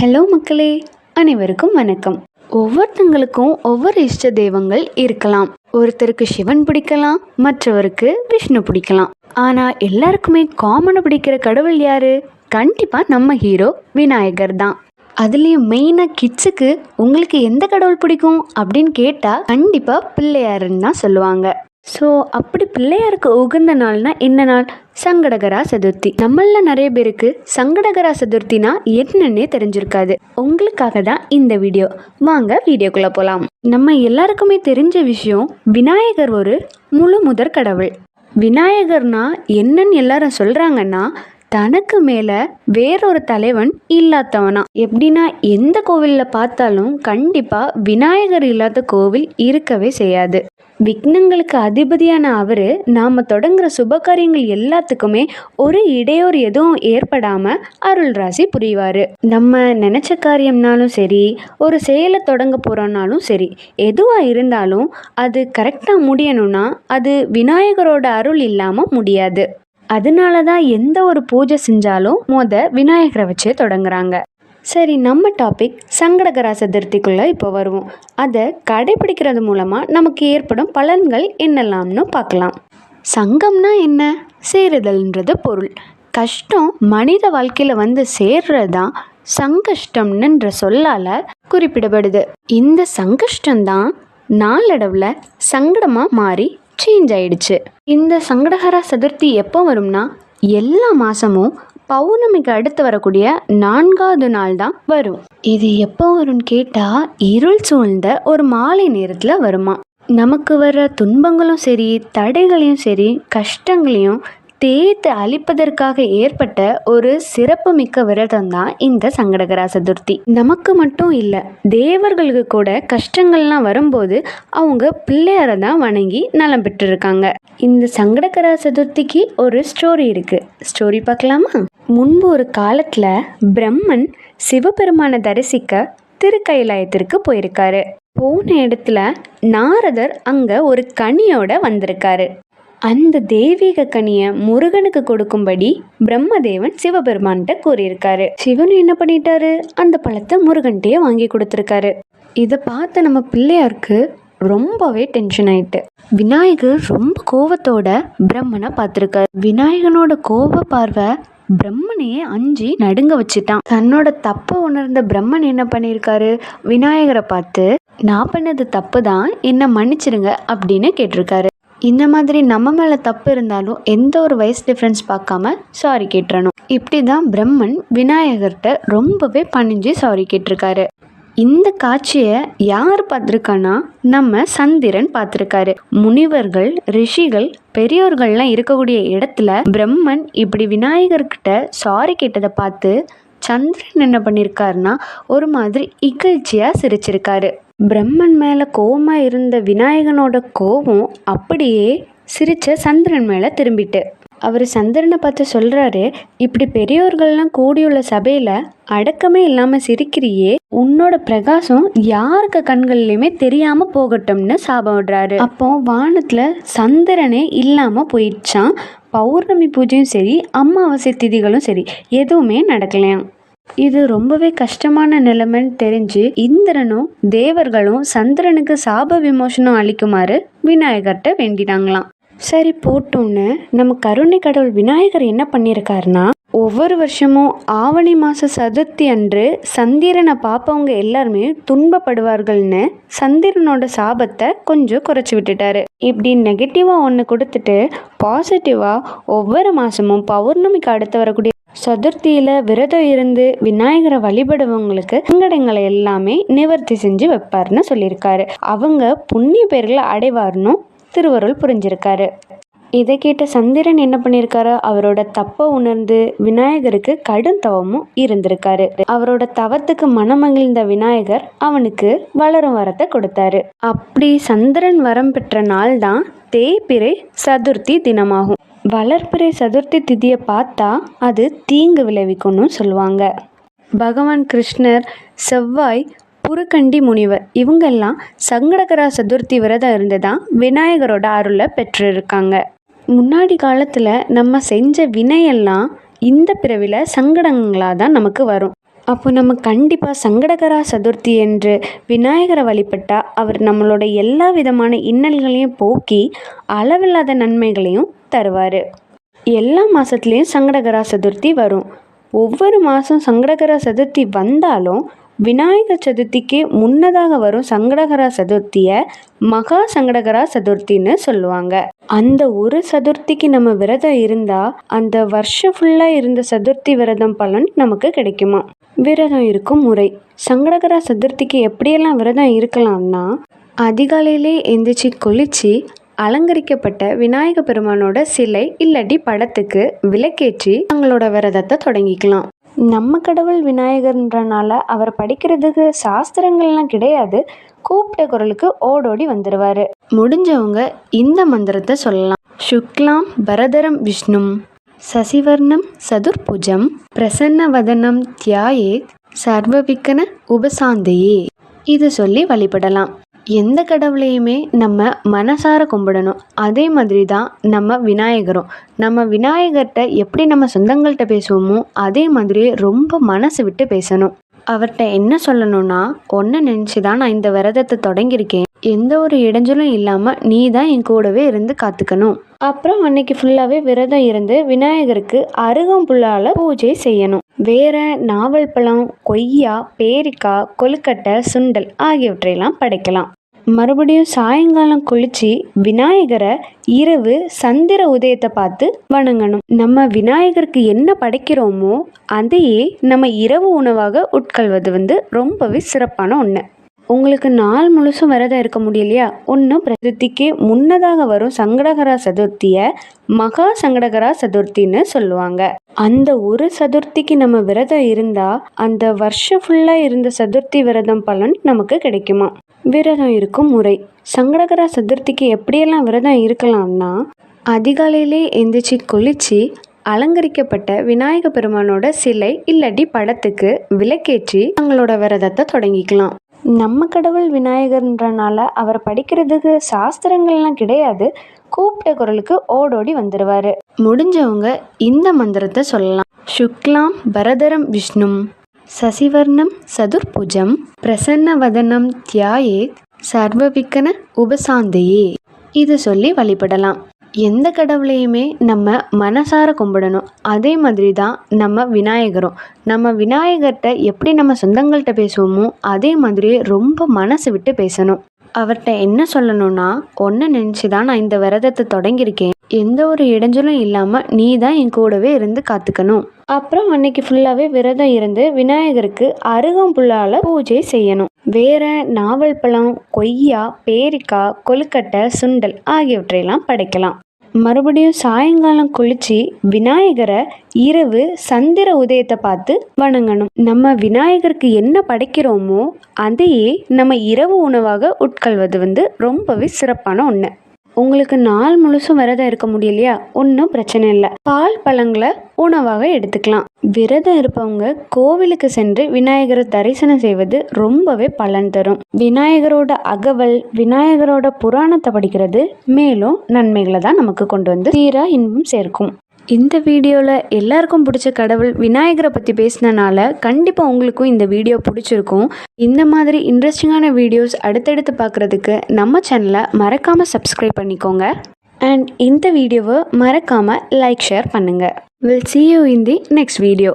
Hello மக்களே அனைவருக்கும் வணக்கம். ஒவ்வொருத்தங்களுக்கும் ஒவ்வொரு இஷ்ட தெய்வங்கள் இருக்கலாம். ஒருத்தருக்கு சிவன் பிடிக்கலாம் மற்றவருக்கு விஷ்ணு பிடிக்கலாம். ஆனால் எல்லாருக்குமே காமனாக பிடிக்கிற கடவுள் யாரு? கண்டிப்பாக நம்ம ஹீரோ விநாயகர் தான். அதுலேயும் மெயினாக கிட்ஸுக்கு உங்களுக்கு எந்த கடவுள் பிடிக்கும்? அப்படின்னு கேட்டால் கண்டிப்பாக பிள்ளையாருன்னு தான் சொல்லுவாங்க. ஸோ அப்படி பிள்ளையாருக்கு உகந்த நாள்னா என்ன நாள்? சங்கடகரா சதுர்த்தி. நம்மளில் நிறைய பேருக்கு சங்கடகரா சதுர்த்தினா என்னன்னே தெரிஞ்சிருக்காது. உங்களுக்காக தான் இந்த வீடியோ. வாங்க வீடியோக்குள்ளே போகலாம் நம்ம எல்லாருக்குமே தெரிஞ்ச விஷயம் விநாயகர் ஒரு முழு முதற் கடவுள். விநாயகர்னா என்னன்னு எல்லாரும் சொல்கிறாங்கன்னா தனக்கு மேலே வேறொரு தலைவன் இல்லாதவனா. எப்படின்னா எந்த கோவிலில் பார்த்தாலும் கண்டிப்பாக விநாயகர் இல்லாத கோவில் இருக்கவே செய்யாது. விக்னங்களுக்கு அதிபதியான அவர் நாம் தொடங்குற சுபகாரியங்கள் எல்லாத்துக்குமே ஒரு இடையூறு எதுவும் ஏற்படாமல் அருள் ராசி புரிவார். நம்ம நினச்ச காரியம்னாலும் சரி ஒரு செயலை தொடங்க போகிறோம்னாலும் சரி எதுவாக இருந்தாலும் அது கரெக்டாக முடியணும்னா அது விநாயகரோட அருள் இல்லாமல் முடியாது. அதனால தான் எந்த ஒரு பூஜை செஞ்சாலும் மொத விநாயகரை வச்சே தொடங்குறாங்க. சரி நம்ம டாபிக் சங்கடகரா சதுர்த்திக்குள்ளே இப்போ வருவோம். அதை கடைபிடிக்கிறது மூலமாக நமக்கு ஏற்படும் பலன்கள் என்னெல்லாம்னு பார்க்கலாம். சங்கம்னா என்ன? சேருதல்ன்றது பொருள். கஷ்டம் மனித வாழ்க்கையில் வந்து சேர்றது தான் சங்கஷ்டம்ன்ற சொல்லால் குறிப்பிடப்படுது. இந்த சங்கஷ்டம்தான் நாளடைவில் சங்கடமாக மாறி சேஞ்ச் ஆயிடுச்சு. இந்த சங்கடகரா சதுர்த்தி எப்போ வரும்னா எல்லா மாதமும் பௌர்ணமிக்கு அடுத்து வரக்கூடிய நான்காவது நாள் தான் வரும். இது எப்போ வரும்னு கேட்டால் இருள் சூழ்ந்த ஒரு மாலை நேரத்தில் வருமா. நமக்கு வர துன்பங்களும் சரி தடைகளையும் சரி கஷ்டங்களையும் தேய்த்து அழிப்பதற்காக ஏற்பட்ட ஒரு சிறப்புமிக்க விரதம் தான் இந்த சங்கடகரா சதுர்த்தி. நமக்கு மட்டும் இல்லை தேவர்களுக்கு கூட கஷ்டங்கள்லாம் வரும்போது அவங்க பிள்ளையாரை தான் வணங்கி நலம் பெற்றிருக்காங்க. இந்த சங்கடகரா சதுர்த்திக்கு ஒரு ஸ்டோரி இருக்கு. ஸ்டோரி பார்க்கலாமா? முன்பு ஒரு காலத்தில் பிரம்மன் சிவபெருமானை தரிசிக்க திருக்கைலாயத்திற்கு போயிருக்காரு. போன இடத்துல நாரதர் அங்கே ஒரு கனியோட வந்திருக்காரு. அந்த தெய்வீக கனியை முருகனுக்கு கொடுக்கும்படி பிரம்மதேவன் சிவபெருமான்கிட்ட கூறியிருக்காரு. சிவன் என்ன பண்ணிட்டாரு? அந்த பழத்தை முருகன்கிட்டயே வாங்கி கொடுத்துருக்காரு. இதை பார்த்த நம்ம பிள்ளையாருக்கு ரொம்பவே டென்ஷன் ஆயிட்டு. விநாயகர் ரொம்ப கோவத்தோட பிரம்மனை பார்த்துருக்காரு. விநாயகனோட கோப பார்வை பிரம்மனையே அஞ்சு நடுங்க வச்சுட்டான். தன்னோட தப்பை உணர்ந்த பிரம்மன் என்ன பண்ணியிருக்காரு விநாயகரை பார்த்து நான் பண்ணது தப்பு தான் என்னை மன்னிச்சிடுங்க அப்படின்னு கேட்டிருக்காரு. இந்த மாதிரி நம்ம மேலே தப்பு இருந்தாலும் எந்த ஒரு வயசு டிஃப்ரென்ஸ் பார்க்காம சாரி கேட்டுறணும். இப்படி தான் பிரம்மன் விநாயகர்கிட்ட ரொம்பவே பணிஞ்சு சாரி கேட்டிருக்காரு. இந்த காட்சியை யார் பார்த்துருக்கான்னா நம்ம சந்திரன் பார்த்துருக்காரு. முனிவர்கள் ரிஷிகள் பெரியோர்கள்லாம் இருக்கக்கூடிய இடத்துல பிரம்மன் இப்படி விநாயகர்கிட்ட சாரி கேட்டதை பார்த்து சந்திரன் என்ன பண்ணியிருக்காருன்னா ஒரு மாதிரி இகழ்ச்சியாக சிரிச்சிருக்காரு. பிரம்மன் மேலே கோவமாக இருந்த விநாயகனோட கோபம் அப்படியே சிரித்த சந்திரன் மேலே திரும்பிட்டு. அவர் சந்திரனை பார்த்து சொல்கிறாரு இப்படி பெரியோர்கள்லாம் கூடியுள்ள சபையில் அடக்கமே இல்லாமல் சிரிக்கிறியே உன்னோட பிரகாசம் யாருக்கு கண்கள்லையுமே தெரியாமல் போகட்டும்னு சாபம் விடுறாரு. அப்போ வானத்தில் சந்திரனே இல்லாமல் போயிடுச்சான் பௌர்ணமி பூஜையும் சரி அமாவாசை திதிகளும் சரி எதுவுமே நடக்கலையாம். இது ரொம்பவே கஷ்டமான நிலைமைன்னு தெரிஞ்சு இந்திரனும் தேவர்களும் சந்திரனுக்கு சாப விமோசனம் அளிக்குமாறு விநாயகர்கிட்ட வேண்டினாங்களாம். சரி போட்டோன்னு நம்ம கருணை கடவுள் விநாயகர் என்ன பண்ணியிருக்காருன்னா ஒவ்வொரு வருஷமும் ஆவணி மாத சதுர்த்தி அன்று சந்திரனை பார்ப்பவங்க எல்லாருமே துன்பப்படுவார்கள்னு சந்திரனோட சாபத்தை கொஞ்சம் குறைச்சி விட்டுட்டாரு. இப்படி நெகட்டிவாக ஒன்று கொடுத்துட்டு பாசிட்டிவாக ஒவ்வொரு மாதமும் பௌர்ணமிக்கு அடுத்து வரக்கூடிய சதுர்த்தியில் விரதம் இருந்து விநாயகரை வழிபடுவவங்களுக்கு சங்கடங்களை எல்லாமே நிவர்த்தி செஞ்சு வைப்பார்னு சொல்லியிருக்காரு. அவங்க புண்ணிய பேர்களை அடைவார்னும் திருவருள் புரிஞ்சிருக்காரு. இதை கேட்ட சந்திரன் என்ன பண்ணியிருக்காரு அவரோட தப்பை உணர்ந்து விநாயகருக்கு கடும் தவமும் இருந்திருக்காரு. அவரோட தவத்துக்கு மனமகிழ்ந்த விநாயகர் அவனுக்கு வளரும் வரத்தை கொடுத்தாரு. அப்படி சந்திரன் வரம் பெற்ற நாள் தான் தேய்பிறை சதுர்த்தி தினமாகும். வளர்ப்பிறை சதுர்த்தி திதியை பார்த்தா அது தீங்கு விளைவிக்கும்னு சொல்லுவாங்க. பகவான் கிருஷ்ணர் செவ்வாய் புருக்கண்டி முனிவர். இவங்கெல்லாம் சங்கடகரா சதுர்த்தி விரதம் இருந்து தான் விநாயகரோட அருளை பெற்றிருக்காங்க. முன்னாடி காலத்தில் நம்ம செஞ்ச வினையெல்லாம் இந்த பிறவியில் சங்கடங்களாக தான் நமக்கு வரும். அப்போ நம்ம கண்டிப்பாக சங்கடகரா சதுர்த்தி என்று விநாயகரை வழிபட்டால் அவர் நம்மளோட எல்லா விதமான இன்னல்களையும் போக்கி அளவில்லாத நன்மைகளையும் தருவார். எல்லா மாதத்துலேயும் சங்கடகரா சதுர்த்தி வரும். ஒவ்வொரு மாதம் சங்கடகரா சதுர்த்தி வந்தாலும் விநாயகர் சதுர்த்திக்கு முன்னதாக வரும் சங்கடகரா சதுர்த்தியை மகா சங்கடகரா சதுர்த்தின்னு சொல்லுவாங்க. அந்த ஒரு சதுர்த்திக்கு நம்ம விரதம் இருந்தால் அந்த வருஷம் ஃபுல்லாக இருந்த சதுர்த்தி விரதம் பலன் நமக்கு கிடைக்குமா? விரதம் இருக்கும் முறை. சங்கடகரா சதுர்த்திக்கு எப்படியெல்லாம் விரதம் இருக்கலாம்னா அதிகாலையிலே எந்திரிச்சு குளிச்சு அலங்கரிக்கப்பட்ட விநாயக பெருமானோட சிலை இல்லாட்டி படத்துக்கு விளக்கேற்றி தங்களோட விரதத்தை தொடங்கிக்கலாம். நம்ம கடவுள் விநாயகர்ன்றனால அவர் படிக்கிறதுக்கு சாஸ்திரங்கள்லாம் கிடையாது. கூப்பிட்ட குரலுக்கு ஓடோடி வந்துடுவார் முடிஞ்சவங்க இந்த மந்திரத்தை சொல்லலாம். சுக்லாம் பரதரம் விஷ்ணும். சசிவர்ணம் சதுர்புஜம். பிரசன்ன வதனம் தியாயே சர்வவிக்கன உபசாந்தையே. இது சொல்லி வழிபடலாம். எந்த கடவுளையுமே நம்ம மனசார கும்பிடணும். அதே மாதிரி தான் நம்ம விநாயகரும். நம்ம விநாயகர்கிட்ட எப்படி நம்ம சொந்தங்கள்கிட்ட பேசுவோமோ அதே மாதிரியே ரொம்ப மனசு விட்டு பேசணும். அவர்கிட்ட என்ன சொல்லணும்னா ஒன்றை நினச்சி தான் நான் இந்த விரதத்தை தொடங்கியிருக்கேன். எந்த ஒரு இடைஞ்சலும் இல்லாமல் நீ தான் என் கூடவே இருந்து காத்துக்கணும். அப்புறம் அன்னைக்கு ஃபுல்லாகவே விரதம் இருந்து விநாயகருக்கு அருகம்புல்லால் பூஜை செய்யணும். வேற நாவல் பழம் கொய்யா பேரிக்காய் கொழுக்கட்டை சுண்டல் ஆகியவற்றையெல்லாம் படைக்கலாம். மறுபடியும் சாயங்காலம் குளிச்சு விநாயகரை இரவு சந்திர உதயத்தை பார்த்து வணங்கணும். நம்ம விநாயகருக்கு என்ன படைக்கிறோமோ அதையே நம்ம இரவு உணவாக உட்கொள்வது வந்து ரொம்பவே சிறப்பான ஒன்று உங்களுக்கு நாள் முழுசும் விரதம் இருக்க முடியலையா? ஒன்றும் பிரதிக்கு முன்னதாக வரும் சங்கடகரா சதுர்த்தியை மகா சங்கடகரா சதுர்த்தின்னு சொல்லுவாங்க. அந்த ஒரு சதுர்த்திக்கு நம்ம விரதம் இருந்தால் அந்த வருஷம் ஃபுல்லாக இருந்த சதுர்த்தி விரதம் பலன் நமக்கு கிடைக்குமா? விரதம் இருக்கும் முறை. சங்கடகரா சதுர்த்திக்கு எப்படியெல்லாம் விரதம் இருக்கலாம்னா அதிகாலையிலே எந்திரிச்சு குளிச்சு அலங்கரிக்கப்பட்ட விநாயக பெருமானோட சிலை இல்லாட்டி படத்துக்கு விளக்கேற்றி தங்களோட விரதத்தை தொடங்கிக்கலாம். நம்ம கடவுள் விநாயகர்ன்றனால அவர் படிக்கிறதுக்கு சாஸ்திரங்கள்லாம் கிடையாது. கூப்பிட்ட குரலுக்கு ஓடோடி வந்துடுவார் முடிஞ்சவங்க இந்த மந்திரத்தை சொல்லலாம். சுக்லாம் பரதரம் விஷ்ணும் சசிவர்ணம் சதுர்புஜம் பிரசன்ன வதனம் தியாயே சர்வவிக்கன உபசாந்தையே. இது சொல்லி வழிபடலாம். எந்த கடவுளையுமே நம்ம மனசார கும்பிடணும். அதே மாதிரி தான் நம்ம விநாயகரும். நம்ம விநாயகர்கிட்ட எப்படி நம்ம சொந்தங்கள்கிட்ட பேசுவோமோ அதே மாதிரியே ரொம்ப மனசு விட்டு பேசணும். அவர்கிட்ட என்ன சொல்லணும்னா ஒன்றை நினச்சி தான் நான் இந்த விரதத்தை தொடங்கியிருக்கேன். எந்த ஒரு இடைஞ்சலும் இல்லாமல் நீ தான் என் கூடவே இருந்து காத்துக்கணும். அப்புறம் அன்னைக்கு ஃபுல்லாகவே விரதம் இருந்து விநாயகருக்கு அருகம்புல்லால் பூஜை செய்யணும். வேற நாவல் பழம் கொய்யா பேரிக்காய் கொழுக்கட்டை சுண்டல் ஆகியவற்றையெல்லாம் படைக்கலாம். மறுபடியும் சாயங்காலம் குளிச்சு விநாயகரை இரவு சந்திர உதயத்தை பார்த்து வணங்கணும். நம்ம விநாயகருக்கு என்ன படைக்கிறோமோ அதையே நம்ம இரவு உணவாக உட்கொள்வது வந்து ரொம்பவே சிறப்பான ஒன்று உங்களுக்கு நாள் முழுசும் விரதம் இருக்க முடியலையா? ஒன்றும் பிரச்சனை இல்லை. பால் பழங்களை உணவாக எடுத்துக்கலாம். விரதம் இருப்பவங்க கோவிலுக்கு சென்று விநாயகரை தரிசனம் செய்வது ரொம்பவே பலன் தரும். விநாயகரோட அகவல் விநாயகரோட புராணத்தை படிக்கிறது மேலும் நன்மைகளை தான் நமக்கு கொண்டு வந்து தீரா இன்பம் சேர்க்கும். இந்த வீடியோவில் எல்லாருக்கும் பிடிச்ச கடவுள் விநாயகரை பற்றி பேசினனால கண்டிப்பாக உங்களுக்கும் இந்த வீடியோ பிடிச்சிருக்கும். இந்த மாதிரி இன்ட்ரெஸ்டிங்கான வீடியோஸ் அடுத்தடுத்து பார்க்குறதுக்கு நம்ம சேனலை மறக்காமல் சப்ஸ்கிரைப் பண்ணிக்கோங்க. அண்ட் இந்த வீடியோவை மறக்காமல் லைக் ஷேர் பண்ணுங்கள் will see you in the next video